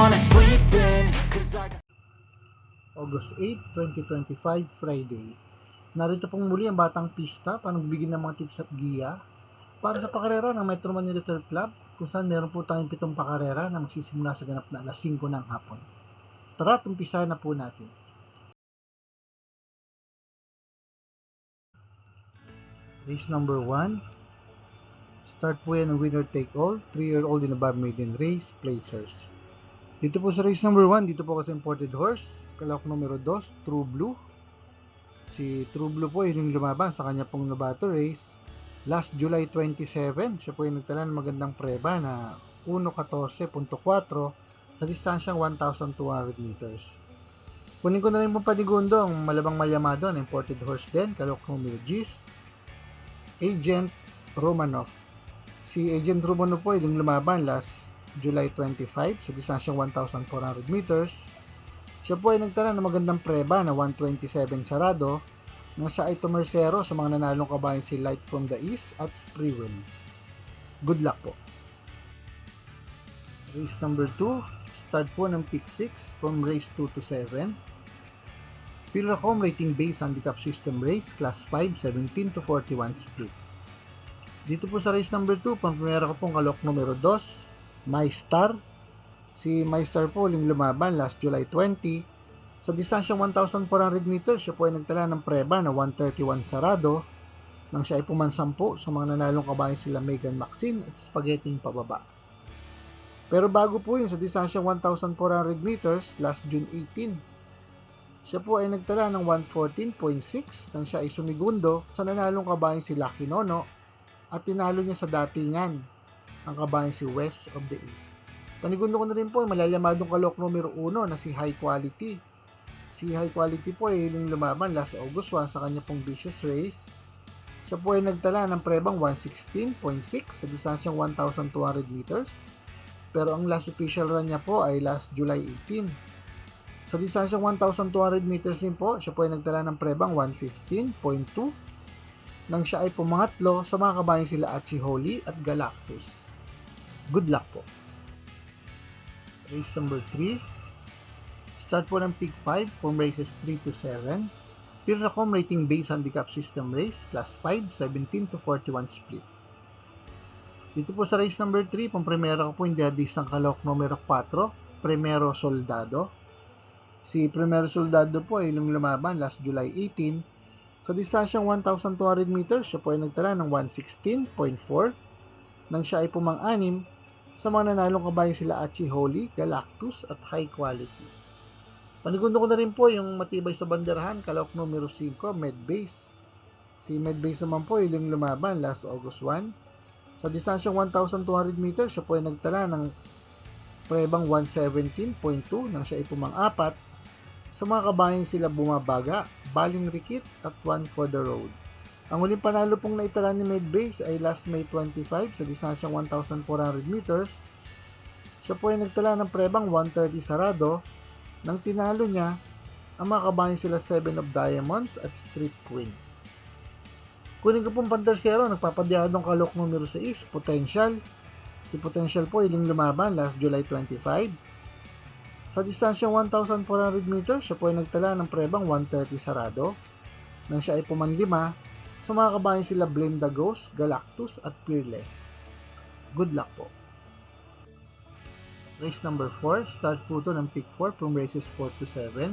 wanna sleep in cause I got... August 8, 2025, Friday. Narito pong muli ang Batang Pista, para panugbigin ng mga tips at giya para sa pakarera ng Metro Manila Turf Club kung saan meron po tayong pitong pakarera na magsisimula sa ganap na alas 5 ng hapon. Tara, tumpisa na po natin. Race number 1, Start po yan ng winner take all, 3 year old and above maiden race, placers. Dito po sa race number 1, dito po kasi imported horse, kalawak numero 2, True Blue. Si True Blue po yun yung lumaban sa kanya pong Novato race. Last July 27, siya po yung nagtala ng magandang preba na 1.14.4 sa distansyang 1,200 meters. Kunin ko na rin po panigundo ang malabang mayamado na imported horse din, kalawak numero G's. Agent Romanov. Si Agent Romanov po yung lumaban last July 25 sa distansyang 1,400 meters. Siya po ay nagtala ng magandang preba na 127 sarado nang siya ay tumersero sa mga nanalong kabayan si Light from the East at Spreewell. Good luck po. Race number 2, start po ng pick 6 from race 2 to 7. Pilracom rating base handicap system race, class 5, 17 to 41 split. Dito po sa race number 2, pang-primera ko pong kalok numero 2, My Star. Si My Star po yung lumaban last July 20. Sa distansyang 1,400 meters, siya po ay nagtala ng preba na 131 sarado nang siya ay pumansampo sa mga nanalong kabayan sila Megan Maxine at Spaghetti pababa. Pero bago po yun sa distansyang 1,400 meters last June 18, siya po ay nagtala ng 114.6 nang siya ay sumigundo sa nanalong kabayan si Lucky Nono at tinalo niya sa datingan ang kabayan si West of the East. Panigundo ko na rin po ay malalamadong kalok numero 1 na si High Quality. Si High Quality po ay yung lumaban last August 1 sa kanya pong vicious race. Siya po ay nagtala ng prebang 116.6 sa distansyang 1,200 meters. Pero ang last official run niya po ay last July 18. Sa distansyang 1,200 meters din po, siya po ay nagtala ng prebang 115.2 nang siya ay pumangatlo sa mga kabayan sila Achi Holy at Galactus. Good luck po. Race number 3. Start po ng Peak 5 from races 3 to 7. Piracom rating base handicap system race, class 5, 17 to 41 split. Dito po sa race number 3, pang primera ko po yung dadis ng kalok numero 4, Primero Soldado. Si Primero Soldado po ay lumaban last July 18. Sa distansyang 1,200 meters, siya po ay nagtala ng 116.4 nang siya ay pumang-anim sa mga nanalong kabayan sila Achi Holy, Galactus at High Quality. Panigundo ko na rin po yung matibay sa banderahan, kalawak numero 5, Medbase. Si Medbase naman po yung lumaban last August 1. Sa distansyang 1,200 meters, siya po ay nagtala ng prebang 117.2 nang siya ay pumang-apat sa mga kabayan sila bumabaga, baling rikit at one for the road. Ang huling panalo pong naitala ni Medbase ay last May 25 sa distansyang 1,400 meters. Siya po ay nagtala ng prebang 130 sarado nang tinalo niya ang mga kabayan sila 7 of Diamonds at Street Queen. Kunin ko pong pantersero, nagpapadyadong kalok numero 6, Potential. Si Potential po iling lumaban last July 25. Sa distansyang 1,400 meters, siya po ay nagtala ng prebang 130 sarado nang siya ay pumanlima sa mga kabayan sila Blame the Ghost, Galactus at Fearless. Good luck po. Race number 4, start po ito ng pick 4 from races 4 to 7.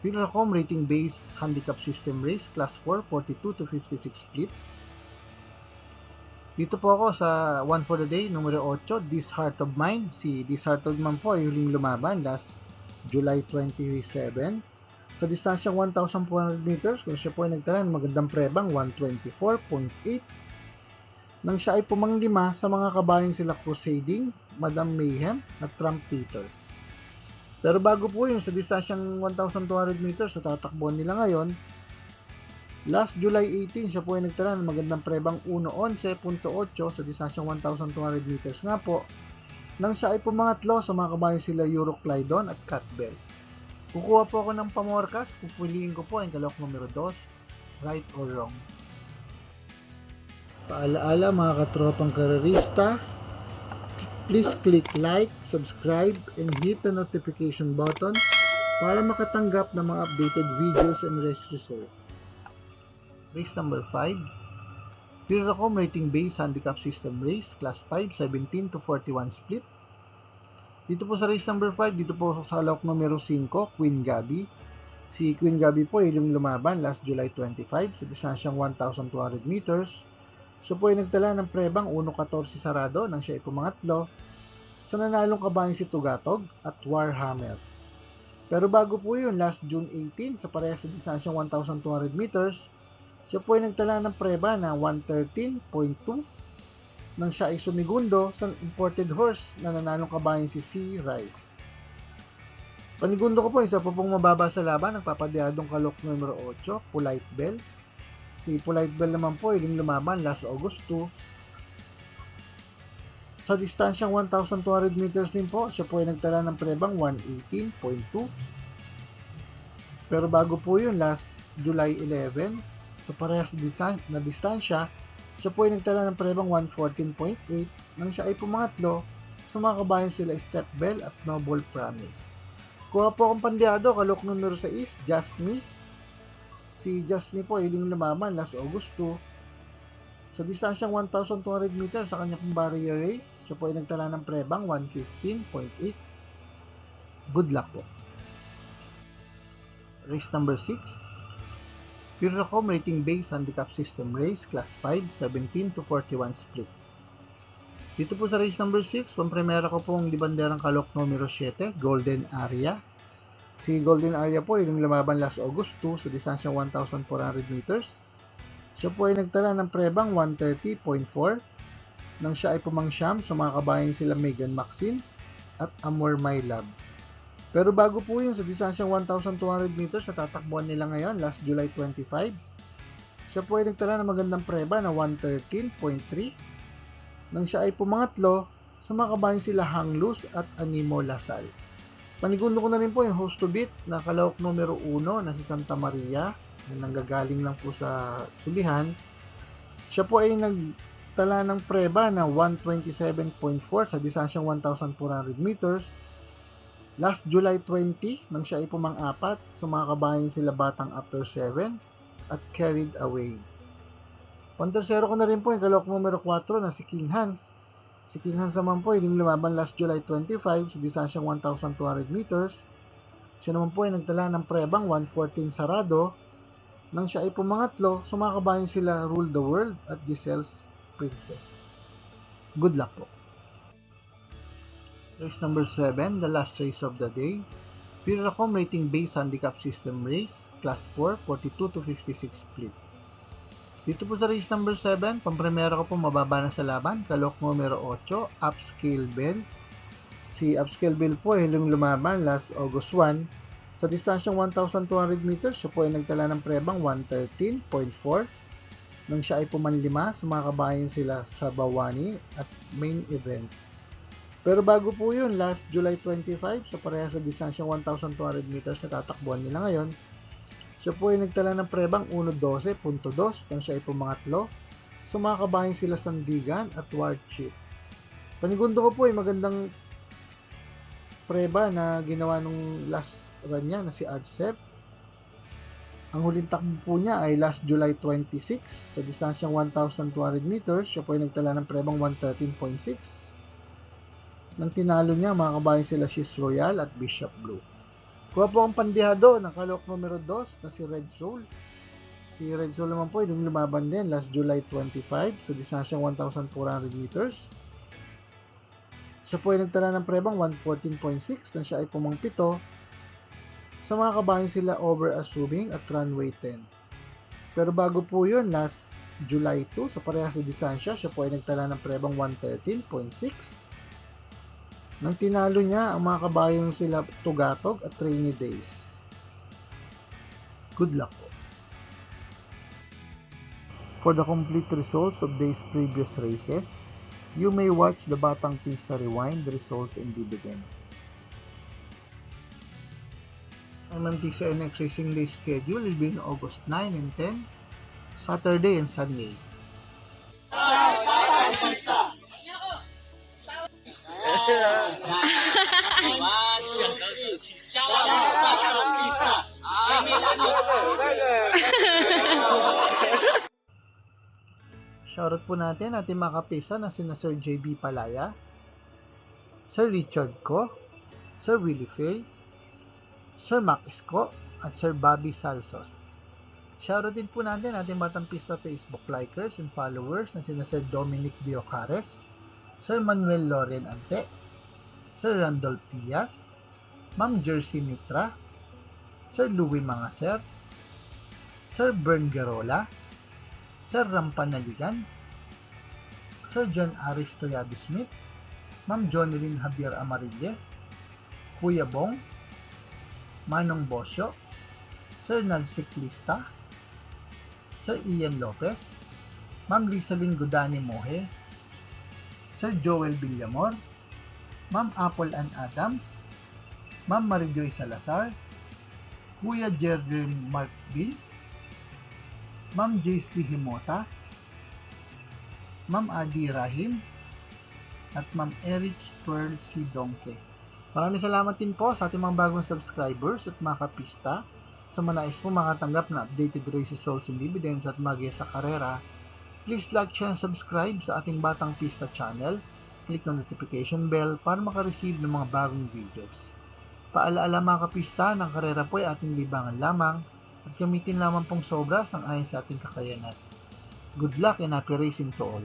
Pilracom rating base handicap system race, class 4, 42 to 56 split. Dito po ako sa one for the day, numero 8, This Heart of Mine. Si This Heart of Mine po ay huling lumaban last July 27. Sa distansyang 1,400 meters, kung siya po ay nagtala ng magandang prebang 124.8 nang siya ay pumanglima sa mga kabayan sila Crusading, Madam Mayhem at Trumpeter. Pero bago po yun, sa distansyang 1,200 meters sa tatakbuhan nila ngayon, last July 18, siya po ay nagtala ng magandang prebang 1.11.8 sa distansyang 1,200 meters nga po, nang siya ay pumangatlo sa mga kabayan sila Euroclydon at Catbell. Kukuha po ako ng pamorkas, pupiliin ko po ang kalok numero 2, right or wrong. Paalaala mga katropang karerista, please click like, subscribe, and hit the notification button para makatanggap ng mga updated videos and race result. Race number 5, Piracom Rating Base Handicap System Race, Class 5, 17 to 41 split. Dito po sa race number 5, dito po sa lok numero 5, Queen Gabi. Si Queen Gabi po ay yung lumaban last July 25 sa distansyang 1,200 meters. Siya po ay nagtala ng prebang 1.14 sarado nang siya ay pumangatlo sa nanalong kabayan si Tugatog at Warhammer. Pero bago po yun, last June 18 sa parehas sa distansyang 1,200 meters, siya po ay nagtala ng preba na 113.2 nang siya ay sumigundo sa imported horse na nanalong kabayan si C. Rice. Panigundo ko po, isa po pong mababa sa laban, nagpapadiyadong kalok numero 8, Polite Bell. Si Polite Bell naman po, iling lumaban last August 2. Sa distansyang 1,200 meters din po, siya po ay nagtala ng prebang 118.2. Pero bago po yun, last July 11, sa parehas na distansya, siya po ay nagtala ng prebang 114.8 nang siya ay pumangatlo sa mga kabayan sila Step Bell at Noble Promise. Kuha po akong pandiado, kalok numero 6, Jasmine. Si Jasmine po ay iling lumaban last August 2. Sa distansyang 1,200 meters sa pong barrier race, siya po ay nagtala ng prebang 115.8. Good luck po. Race number 6. Piracom Rating Base Handicap System Race, Class 5, 17 to 41 split. Dito po sa race number 6, pampremera ko pong di banderang kalok numero 7, Golden Area. Si Golden Area po ay lumaban last August 2 sa distansyang 1,400 meters. Siya po ay nagtala ng prebang 130.4 nang siya ay pumangsyam sa mga kabayan sila Megan Maxine at Amor My Love. Pero bago po yun sa distansyang 1,200 meters sa tatakbuhan nila ngayon last July 25, siya po ay nagtala ng magandang preba na 113.3 nang siya ay pumangatlo sa mga kabayan sila Hanglus at Animo Lasal. Panigundo ko na rin po yung host to beat na kalawak numero 1 na si Santa Maria na nanggagaling lang po sa tulihan. Siya po ay nagtala ng preba na 127.4 sa distansyang 1,400 meters. Last July 20 nang siya ay pumang-apat sa mga kabayan sila Batang After 7 at Carried Away. Pantersero ko na rin po yung kalawak numero 4 na si King Hans. Si King Hans naman po, yung lumaban last July 25 sa distansyang 1,200 meters. Siya naman po ay nagtala ng prebang 114 sarado nang siya ay pumangatlo sa mga kabayan sila Rule the World at Giselle's Princess. Good luck po. Race number 7, the last race of the day. Piracom Rating Base Handicap System Race, Class 4, 42 to 56 split. Dito po sa race number 7, pampremera ko po mababa na sa laban, kalok numero 8, Upscale Bell. Si Upscale Bell po ay yung lumaban last August 1. Sa distansyang 1,200 meters, siya po ay nagtala ng prebang 113.4 nang siya ay pumanlima sa mga kabayan sila sa Bawani at main event. Pero bago po yun, last July 25, sa parehas sa distansyang 1,200 meters na tatakbuhan nila ngayon, siya po ay nagtala ng prebang 1.12.2 nang siya ay pumangatlo sa mga kabayan sila Sandigan at Warchip. Panigundo ko po ay magandang preba na ginawa nung last run niya na si Arcep. Ang huling takbo po niya ay last July 26 sa distansyang 1,200 meters. Siya po ay nagtala ng prebang 113.6. Nang tinalo niya, mga kabayan sila Shiz Royal at Bishop Blue. Kuha po ang pandihado ng kalok numero 2 na si Red Soul. Si Red Soul naman po, yung lumaban din last July 25 sa distansyang 1,400 meters. Siya po ay nagtala ng prebang 114.6 nang siya ay pumangpito sa mga kabayan sila over assuming at runway 10. Pero bago po yun, last July 2, sa parehas sa distansya, siya po ay nagtala ng prebang 113.6 nang tinalo niya ang mga kabayong sila Tugatog at Rainy Days. Good luck po. For the complete results of these previous races, you may watch the Batang Pisa Rewind results and dividend. Ang Mantisa NX Racing Day schedule will be on August 9 and 10, Saturday and Sunday. Shout out Shoutout po natin ating mga kapisa na sina Sir JB Palaya, Sir Richard Ko, Sir Willie Fay, Sir Mac Isko, at Sir Bobby Salsos. Shoutout din po natin ating Batang Pista Facebook likers and followers na sina Sir Dominic Diocares, Sir Manuel Loren Ante, Sir Randolph Diaz, Ma'am Jersey Mitra, Sir Louis Mangaser, Sir Bern Garola, Sir Rampanaligan, Sir John Aristoyado Smith, Ma'am Jonelyn Javier Amarille, Kuya Bong, Manong Bosyo, Sir Nal Ciclista, Sir Ian Lopez, Ma'am Lisaline Godani Mohe, Sir Joel Villamor, Ma'am Apple Ann Adams, Ma'am Marijoy Salazar, Kuya Jerry Mark Vince, Ma'am Jace Himota, Ma'am Adi Rahim, at Ma'am Erich Pearl C. Donke. Maraming salamat din po sa ating mga bagong subscribers at mga kapista sa mga nais po makatanggap na updated races, souls, and dividends at magiya sa karera. Please like, share, and subscribe sa ating Batang Pista channel. Click ng notification bell para makareceive ng mga bagong videos. Paalaala mga kapista, ng karera po ay ating libangan lamang at gamitin lamang pong sobra sang ayon sa ating kakayanan. Good luck and happy racing to all.